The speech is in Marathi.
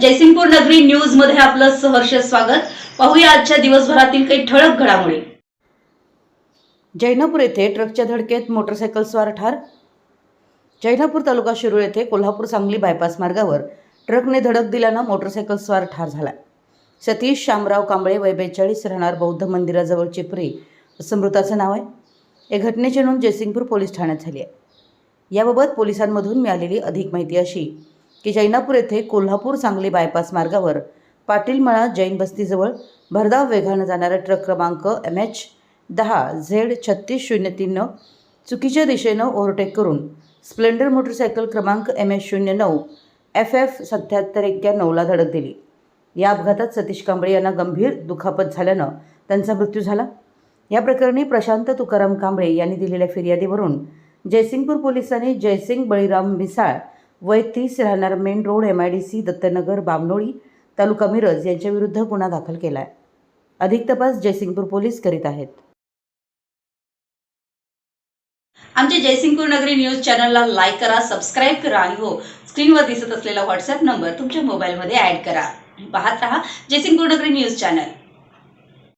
जयसिंगपूर नगरी न्यूजमध्ये आपलं सहर्ष स्वागत. पाहूया आजच्या दिवसभरातील काही ठळक घडामोडी. जैनापूर येथे ट्रकच्या धडकेत मोटरसायकलस्वार ठार जैनापूर तालुका शिरूळ येथे कोल्हापूर सांगली बायपास मार्गावर ट्रकने धडक दिल्यानं मोटरसायकलस्वार ठार झाला सतीश शामराव कांबळे वय बेचाळीस राहणार बौद्ध मंदिराजवळ चिपरी असं मृताचं नाव आहे. या घटनेची नोंद जयसिंगपूर पोलीस ठाण्यात झाली आहे. याबाबत पोलिसांमधून मिळालेली अधिक माहिती अशी की जैनापूर येथे कोल्हापूर सांगली बायपास मार्गावर पाटीलमळा जैन बस्तीजवळ भरधाव वेगानं जाणारा ट्रक क्रमांक एम एच दहा झेड छत्तीस शून्य तीननं चुकीच्या दिशेनं ओव्हरटेक करून स्प्लेंडर मोटरसायकल क्रमांक एम एच शून्य नऊ एफ एफ सत्याहत्तर एक्क्याण्णवला धडक दिली. या अपघातात सतीश कांबळे यांना गंभीर दुखापत झाल्यानं त्यांचा मृत्यू झाला. या प्रकरणी प्रशांत तुकाराम कांबळे यांनी दिलेल्या फिर्यादीवरून जयसिंगपूर पोलिसांनी जयसिंग बळीराम मिसाळ वय तीस राहणार main road M I D C Dattanagar Bamnoli तालुका मिरज यांच्याविरुद्ध गुन्हा दाखल केला आहे अधिक तपास जयसिंगपूर पोलीस करीत आहेत. आमच्या जयसिंगपूर नगरी न्यूज चॅनलला लाईक करा सबस्क्राईब करा आणि हो स्क्रीनवर दिसत असलेला व्हॉट्सअप नंबर तुमच्या मोबाईलमध्ये ऍड करा. पाहत राहा जयसिंगपूर नगरी न्यूज चॅनल.